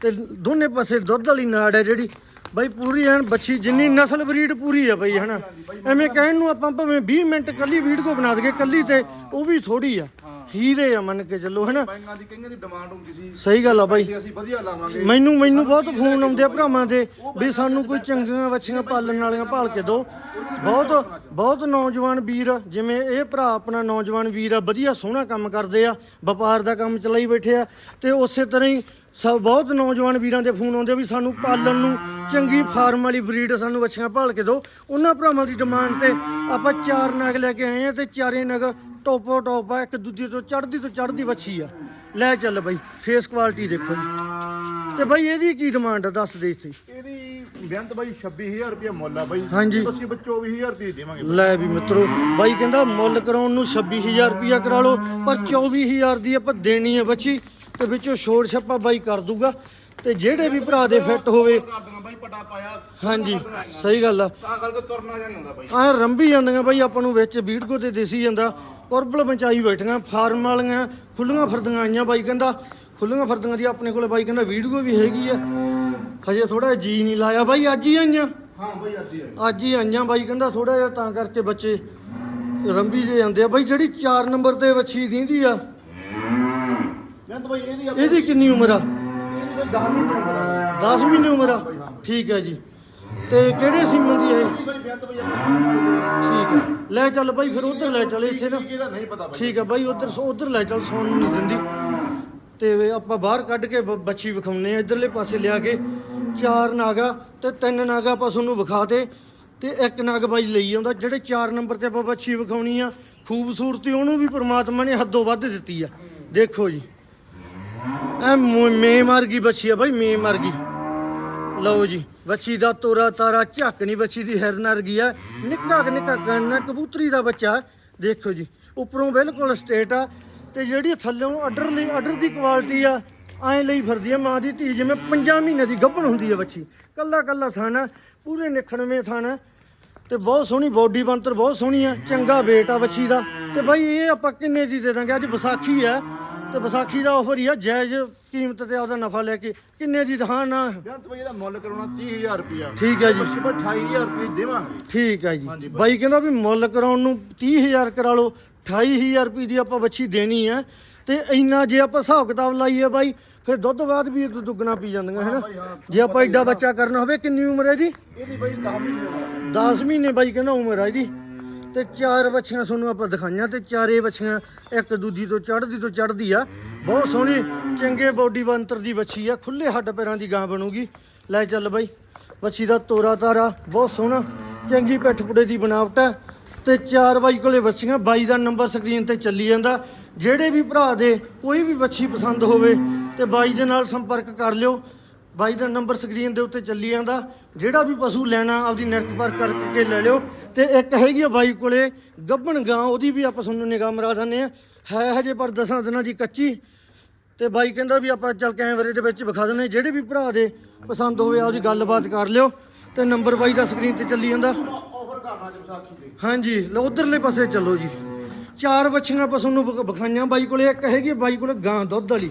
ਤੇ ਦੋਨੇ ਪਾਸੇ ਦੁੱਧ ਵਾਲੀ ਨਾੜ ਹੈ ਜਿਹੜੀ ਬਾਈ ਪੂਰੀ ਐਨ ਬੱਚੀ ਜਿੰਨੀ ਨਸਲ ਬਰੀਡ ਪੂਰੀ ਆ ਬਈ ਹਨਾ? ਐਵੇਂ ਕਹਿਣ ਨੂੰ ਆਪਾਂ ਭਾਵੇਂ 20 ਮਿੰਟ ਕੱਲੀ ਵੀਡੀਓ ਬਣਾ ਦਈਏ ਕੱਲੀ ਤੇ ਉਹ ਵੀ ਥੋੜੀ ਆ। ਹੀਰੇ ਆ ਮੰਨ ਕੇ ਚੱਲੋ ਹਨਾ? ਬਾਈਆਂ ਦੀ ਕਈਆਂ ਦੀ ਡਿਮਾਂਡ ਹੁੰਦੀ ਸੀ। ਸਹੀ ਗੱਲ ਆ ਬਾਈ। ਕਿ ਅਸੀਂ ਵਧੀਆ ਲਾਵਾਂਗੇ। ਮੈਨੂੰ ਮੈਨੂੰ ਬਹੁਤ ਫੋਨ ਆਉਂਦੇ ਆ ਭਰਾਵਾਂ ਦੇ ਵੀ ਸਾਨੂੰ ਕੋਈ ਚੰਗੀਆਂ ਵੱਛੀਆਂ ਪਾਲਣ ਵਾਲੀਆਂ ਭਾਲ ਕੇ ਦਿਓ ਬਹੁਤ ਬਹੁਤ ਨੌਜਵਾਨ ਵੀਰ ਜਿਵੇਂ ਇਹ ਭਰਾ ਆਪਣਾ ਨੌਜਵਾਨ ਵੀਰ ਆ ਵਧੀਆ ਸੋਹਣਾ ਕੰਮ ਕਰਦੇ ਆ ਵਪਾਰ ਦਾ ਕੰਮ ਚਲਾਈ ਬੈਠੇ ਆ ਤੇ ਉਸੇ ਤਰ੍ਹਾਂ ਹੀ ਸਭ ਬਹੁਤ ਨੌਜਵਾਨ ਵੀਰਾਂ ਦੇ ਫੋਨ ਆਉਂਦੇ ਆ ਵੀ ਸਾਨੂੰ ਪਾਲਣ ਨੂੰ ਚੰਗੀ ਫਾਰਮ ਵਾਲੀ ਬਰੀਡ ਸਾਨੂੰ ਵੱਛੀਆਂ ਭਾਲ ਕੇ ਦਿਓ। ਉਹਨਾਂ ਭਰਾਵਾਂ ਦੀ ਡਿਮਾਂਡ ਤੇ ਆਪਾਂ ਚਾਰ ਨਗ ਲੈ ਕੇ ਆਏ ਆ ਤੇ ਚਾਰੇ ਨਗ ਟੋਪੋ ਟੋਪ ਆ ਇੱਕ ਦੂਜੇ ਤੋਂ ਚੜ੍ਹਦੀ ਤੋਂ ਚੜ੍ਹਦੀ ਵੱਛੀ ਆ। ਲੈ ਚੱਲ ਬਾਈ ਫੇਸ ਕੁਆਲਿਟੀ ਦੇਖੋ ਜੀ। ਤੇ ਬਾਈ ਇਹਦੀ ਕੀ ਡਿਮਾਂਡ ਆ ਦੱਸ ਦੇ ਇੱਥੇ। ਇਹਦੀ ਬੇਅੰਤ ਬਾਈ 26000 ਰੁਪਏ ਮੁੱਲ ਆ ਬਾਈ। ਹਾਂਜੀ। ਅਸੀਂ ਬੱਚੇ 24000 ਰੁਪਏ ਦੇਵਾਂਗੇ ਲੈ ਵੀ ਮਿੱਤਰੋ ਬਾਈ ਕਹਿੰਦਾ ਮੁੱਲ ਕਰਾਉਣ ਨੂੰ 26000 ਰੁਪਿਆ ਕਰਾ ਲਓ ਪਰ 24000 ਦੀ ਆਪਾਂ ਦੇਣੀ ਹੈ ਬੱਚੀ ਤੇ ਵਿੱਚੋਂ ਛੋੜ ਛੱਪਾ ਬਾਈ ਕਰ ਦੂਗਾ ਤੇ ਜਿਹੜੇ ਵੀ ਭਰਾ ਦੇ ਫਿੱਟ ਹੋਵੇ। ਕਰ ਦੇਣਾ ਬਾਈ ਪਟਾ ਪਾਇਆ। ਹਾਂਜੀ ਸਹੀ ਗੱਲ ਆ। ਤਾਂ ਕਰਕੇ ਤੁਰਨਾ ਜਾਂ ਨਹੀਂ ਹੁੰਦਾ ਬਾਈ। ਆ ਰੰਬੀ ਜਾਂਦੀਆਂ ਬਾਈ ਆਪਾਂ ਨੂੰ ਵਿੱਚ ਵੀਡਕੋ ਤੇ ਦਿਸੀ ਜਾਂਦਾ। ਕੁਰਬਲ ਮਚਾਈ ਬੈਠੀਆਂ ਫਾਰਮ ਵਾਲੀਆਂ ਖੁੱਲੀਆਂ ਫਿਰਦੀਆਂ ਆਈਆਂ ਬਾਈ ਕਹਿੰਦਾ। ਖੁੱਲੀਆਂ ਫਿਰਦੀਆਂ ਦੀ ਆਪਣੇ ਕੋਲੇ ਬਾਈ ਕਹਿੰਦਾ ਵੀਡੀਓ ਵੀ ਹੈਗੀ ਆ। ਹਜੇ ਥੋੜਾ ਜੀ ਨਹੀਂ ਲਾਇਆ ਬਾਈ ਅੱਜ ਹੀ ਆਈਆਂ। ਹਾਂ ਬਾਈ ਆਦੀ ਹੈ ਅੱਜ ਹੀ ਆਈਆਂ ਬਾਈ ਕਹਿੰਦਾ ਥੋੜਾ ਜਿਹਾ ਤਾਂ ਕਰਕੇ ਬੱਚੇ ਰੰਬੀ ਜੇ ਜਾਂਦੇ ਆ। ਬਾਈ ਜਿਹੜੀ 4 ਨੰਬਰ ਤੇ ਵੱਛੀ ਦਿੰਦੀ ਆ ਬੇਅੰਤ ਬਾਈ ਇਹਦੀ ਇਹਦੀ ਕਿੰਨੀ ਉਮਰ ਆ? ਇਹਦੀ ਬਾਈ 10 ਮਹੀਨੇ ਉਮਰ ਆ। 10 ਮਹੀਨੇ ਉਮਰ ਆ? ਠੀਕ ਹੈ ਜੀ। ਤੇ ਕਿਹੜੇ ਸੀਮਨ ਦੀ ਇਹ? ਇਹਦੀ ਬਾਈ ਬਾਈ ਠੀਕ ਹੈ। ਲੈ ਚੱਲ ਬਾਈ ਫਿਰ ਉਧਰ ਲੈ ਚੱਲ ਇੱਥੇ ਨਾ। ਇਹਦਾ ਨਹੀਂ ਪਤਾ ਬਾਈ। ਠੀਕ ਹੈ ਬਾਈ ਉਧਰ ਉਧਰ ਲੈ ਚੱਲ ਸੌਣ ਨੂੰ ਨਹੀਂ ਦਿੰਦੀ। ਤੇ ਆਪਾਂ ਬਾਹਰ ਕੱਢ ਕੇ ਬ- ਬੱਚੀ ਵਿਖਾਉਨੇ ਆ ਇਧਰਲੇ ਪਾਸੇ ਲਿਆ ਕੇ ਚਾਰ ਨਾਗਾ ਤੇ ਤਿੰਨ ਨਾਗਾ ਆਪਾਂ ਤੁਹਾਨੂੰ ਵਿਖਾ ਤੇ। ਤੇ ਇੱਕ ਨਾਗ ਬਾਈ ਲਈ ਆਉਂਦਾ। ਜਿਹੜੇ 4 ਨੰਬਰ ਤੇ ਆਪਾਂ ਬੱਚੀ ਵਿਖਾਉਣੀ ਆ ਖੂਬਸੂਰਤੀ ਉਹਨੂੰ ਵੀ ਪ੍ਰਮਾਤਮਾ ਨੇ ਹੱਦੋਂ ਵੱਧ ਦਿੱਤੀ ਆ। ਦੇਖੋ ਜੀ। ਐ ਮੇ ਮਰ ਗਈ ਬੱਚੀ ਆ ਬਾਈ ਮੇ ਮਰ ਗਈ ਲਓ ਜੀ ਬੱਚੀ ਦਾ ਤੋਰਾ ਤਾਰਾ ਝੱਕ ਨਹੀਂ ਬੱਚੀ ਦੀ ਹਿਰਨ ਵਰਗੀ ਆ। ਨਿੱਕਾ ਨਿੱਕਾ ਕੰਨ ਕਬੂਤਰੀ ਦਾ ਬੱਚਾ। ਦੇਖੋ ਜੀ, ਉੱਪਰੋਂ ਬਿਲਕੁਲ ਸਟੇਟ ਆ ਤੇ ਜਿਹੜੀ ਥੱਲੇੋਂ ਆਰਡਰ ਲਈ ਆਰਡਰ ਦੀ ਕੁਆਲਿਟੀ ਆ, ਐਂ ਲਈ ਫਿਰਦੀ ਆ ਮਾਂ ਦੀ ਧੀ, ਜਿਵੇਂ 5 ਮਹੀਨੇ ਦੀ ਗੱਭਣ ਹੁੰਦੀ ਆ ਬੱਚੀ ਕੱਲਾ ਕੱਲਾ ਥਾਣਾ ਪੂਰੇ ਨਿਖੜਵੇਂ ਥਾਣਾ ਤੇ ਬਹੁਤ ਸੋਹਣੀ ਬੋਡੀ ਬੰਤਰ ਬਹੁਤ ਸੋਹਣੀ ਆ, ਚੰਗਾ weight ਆ ਬੱਚੀ ਦਾ। ਤੇ ਬਾਈ ਇਹ ਆਪਾਂ ਕਿੰਨੇ ਦੀ ਦੇ ਦਾਂਗੇ? ਅੱਜ ਵਿਸਾਖੀ ਆ। ਤੇ ਵਿਸਾਖੀ ਦਾ ਆਫਰ ਹੀ ਆ ਜਾਇਜ਼ ਕੀਮਤ ਤੇ ਆਪਦਾ ਨਫਾ ਲੈ ਕੇ। ਕਿੰਨੇ ਦੀ ਹਾਂ ਨਾ ਬੇਅੰਤ ਬਾਈ ਇਹਦਾ ਮੁੱਲ ਕਰਾਉਣਾ 30000 ਰੁਪਏ ਠੀਕ ਹੈ ਜੀ। ਅਸੀਂ ਬਾਈ 28000 ਰੁਪਏ ਦੇਵਾਂਗੇ। ਠੀਕ ਹੈ ਜੀ। ਬਾਈ। ਬਾਈ ਕਹਿੰਦਾ ਵੀ ਮੁੱਲ ਕਰਾਉਣ ਨੂੰ 30000 ਕਰਾ ਲਓ 28000 ਰੁਪਏ ਦੀ ਆਪਾਂ ਬੱਚੀ ਦੇਣੀ ਆ। ਤੇ ਇੰਨਾ ਜੇ ਆਪਾਂ ਹਿਸਾਬ ਕਿਤਾਬ ਲਾਈਏ ਬਾਈ ਫਿਰ ਦੁੱਧ ਬਾਅਦ ਵੀ ਤੋਂ ਦੁੱਗਣਾ ਪੀ ਜਾਂਦੀਆਂ ਹੈਨਾ? ਬਾਈ, ਹਾਂ। ਜੇ ਆਪਾਂ ਐਡਾ ਬੱਚਾ ਕਰਨਾ ਹੋਵੇ ਕਿੰਨੀ ਉਮਰ ਹੈ ਜੀ ਇਹਦੀ ਬਾਈ 10 ਮਹੀਨੇ ਉਮਰ ਆ 10 ਮਹੀਨੇ ਬਾਈ ਕਹਿੰਦਾ ਉਮਰ ਹੈ ਇਹਦੀ। ਤੇ ਚਾਰ ਵੱਛੀਆਂ ਤੁਹਾਨੂੰ ਆਪਾਂ ਦਿਖਾਈਆਂ ਤੇ ਚਾਰੇ ਵੱਛੀਆਂ ਇੱਕ ਦੂਜੀ ਤੋਂ ਚੜ੍ਹਦੀ ਤੋਂ ਚੜ੍ਹਦੀ ਆ। ਬਹੁਤ ਸੋਹਣੀ, ਚੰਗੇ ਬੋਡੀ ਬੰਤਰ ਦੀ ਵੱਛੀ ਆ। ਖੁੱਲੇ ਹੱਡ ਪੈਰਾਂ ਦੀ ਗਾਂ ਬਣੂਗੀ। ਲੈ ਚੱਲ ਬਾਈ, ਵੱਛੀ ਦਾ ਤੋਰਾ ਤਾਰਾ, ਬਹੁਤ ਸੋਹਣਾ, ਚੰਗੀ ਪਿੱਠ ਪੁੜੇ ਦੀ ਬਣਾਵਟ ਹੈ ਤੇ ਚਾਰ ਬਾਈ ਕੋਲੇ ਬੱਚੀਆਂ ਬਾਈ ਦਾ ਨੰਬਰ ਸਕਰੀਨ ਤੇ ਚੱਲੀ ਜਾਂਦਾ। ਜਿਹੜੇ ਵੀ ਭਰਾ ਦੇ ਕੋਈ ਵੀ ਬੱਚੀ ਪਸੰਦ ਹੋਵੇ ਤੇ ਬਾਈ ਦੇ ਨਾਲ ਸੰਪਰਕ ਕਰ ਲਿਓ। ਬਾਈ ਦਾ ਨੰਬਰ ਸਕਰੀਨ ਦੇ ਉੱਤੇ ਚੱਲੀ ਜਾਂਦਾ। ਜਿਹੜਾ ਵੀ ਪਸ਼ੂ ਲੈਣਾ, ਆਪਦੀ ਨਿਰਖ ਪਰ ਕਰਕੇ ਲੈ ਲਿਓ। ਤੇ ਇੱਕ ਹੈਗੀ ਆ ਬਾਈ ਕੋਲੇ ਗੱਭਣ ਗਾਂ, ਉਹਦੀ ਵੀ ਆਪਾਂ ਤੁਹਾਨੂੰ ਨਿਗਾਹ ਮਰਾ ਦਿੰਦੇ ਆ। ਹੈ ਹਜੇ ਪਰ ਦਸਾਂ ਦਿਨਾਂ ਦੀ ਕੱਚੀ। ਤੇ ਬਾਈ ਕਹਿੰਦਾ ਵੀ ਆਪਾਂ ਚੱਲ ਕੈਮਰੇ ਦੇ ਵਿੱਚ ਵਿਖਾ ਦਿੰਦੇ ਹਾਂ। ਜਿਹੜੇ ਵੀ ਭਰਾ ਦੇ ਪਸੰਦ ਹੋਵੇ, ਆਪਦੀ ਗੱਲਬਾਤ ਕਰ ਲਿਓ। ਤੇ ਨੰਬਰ ਬਾਈ ਦਾ ਸਕਰੀਨ ਤੇ ਚੱਲੀ ਜਾਂਦਾ। ਹਾਂਜੀ, ਲਓ, ਉਧਰਲੇ ਪਾਸੇ ਚੱਲੋ ਜੀ। ਚਾਰ ਬੱਚੀਆਂ ਆਪਾਂ ਤੁਹਾਨੂੰ ਵਿਖ- ਵਿਖਾਈਆਂ ਬਾਈ ਕੋਲੇ। ਇੱਕ ਹੈਗੀ ਆ ਬਾਈ ਕੋਲੇ ਗਾਂ ਦੁੱਧ ਵਾਲੀ।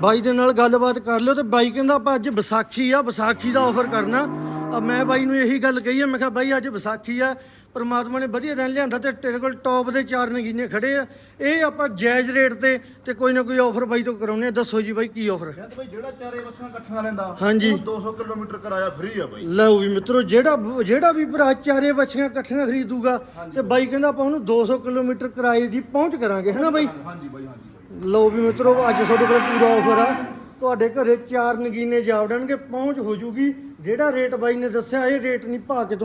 ਬਾਈ ਦੇ ਨਾਲ ਗੱਲਬਾਤ ਕਰ ਲਿਓ ਤੇ ਬਾਈ ਕਹਿੰਦਾ ਆਪਾਂ ਅੱਜ ਵਿਸਾਖੀ ਆ ਵਿਸਾਖੀ ਦਾ ਆਫਰ ਕਰਨਾ। ਆ ਮੈਂ ਬਾਈ ਨੂੰ ਇਹੀ ਗੱਲ ਕਹੀ ਆ ਮੈਂ ਕਿਹਾ ਬਾਈ ਅੱਜ ਵਿਸਾਖੀ ਆ ਪ੍ਰਮਾਤਮਾ ਨੇ ਵਧੀਆ ਦਿਨ ਲਿਆਂਦਾ ਤੇ ਤੇਰੇ ਕੋਲ ਟੌਪ ਦੇ ਚਾਰ ਨਗੀਨੇ ਖੜੇ ਆ। ਇਹ ਆਪਾਂ ਜਾਇਜ਼ ਰੇਟ ਤੇ ਤੇ ਕੋਈ ਨਾ ਕੋਈ ਆਫਰ ਬਾਈ ਤੋਂ ਕਰਾਉਨੇ ਆ। ਦੱਸੋ ਜੀ ਬਾਈ ਕੀ ਆਫਰ ਹੈ ਬਾਈ ਜਿਹੜਾ ਚਾਰੇ ਬੱਸਾਂ ਇਕੱਠੀਆਂ ਲੈਂਦਾ ਹਾਂਜੀ। ਉਹਨੂੰ 200 ਕਿਲੋਮੀਟਰ ਕਿਰਾਇਆ ਫ੍ਰੀ ਆ ਬਾਈ। ਲਓ ਵੀ ਮਿੱਤਰੋ ਜਿਹੜਾ ਜਿਹੜਾ ਵੀ ਭਰਾ ਚਾਰੇ ਬੱਚੀਆਂ ਇਕੱਠੀਆਂ ਖਰੀਦੂਗਾ ਤੇ ਬਾਈ ਕਹਿੰਦਾ ਆਪਾਂ ਉਹਨੂੰ 200 ਕਿਲੋਮੀਟਰ ਕਿਰਾਏ ਦੀ ਪਹੁੰਚ ਕਰਾਂਗੇ ਹੈਨਾ ਬਾਈ? ਹਾਂਜੀ ਬਾਈ ਹਾਂਜੀ। ਲਓ ਵੀ ਮਿੱਤਰੋ, ਅੱਜ ਤੁਹਾਡੇ ਕੋਲ ਪੂਰਾ ਆਫਰ ਆ। ਤੁਹਾਡੇ ਘਰੇ ਚਾਰ ਨਗੀਨੇ ਜਾਵੜਨਗੇ, ਪਹੁੰਚ ਹੋ ਜੂਗੀ। ਜਿਹੜਾ ਰੇਟ ਬਾਈ ਨੇ ਦੱਸਿਆ, ਇਹ ਰੇਟ ਨਹੀਂ ਭਾ ਕੇ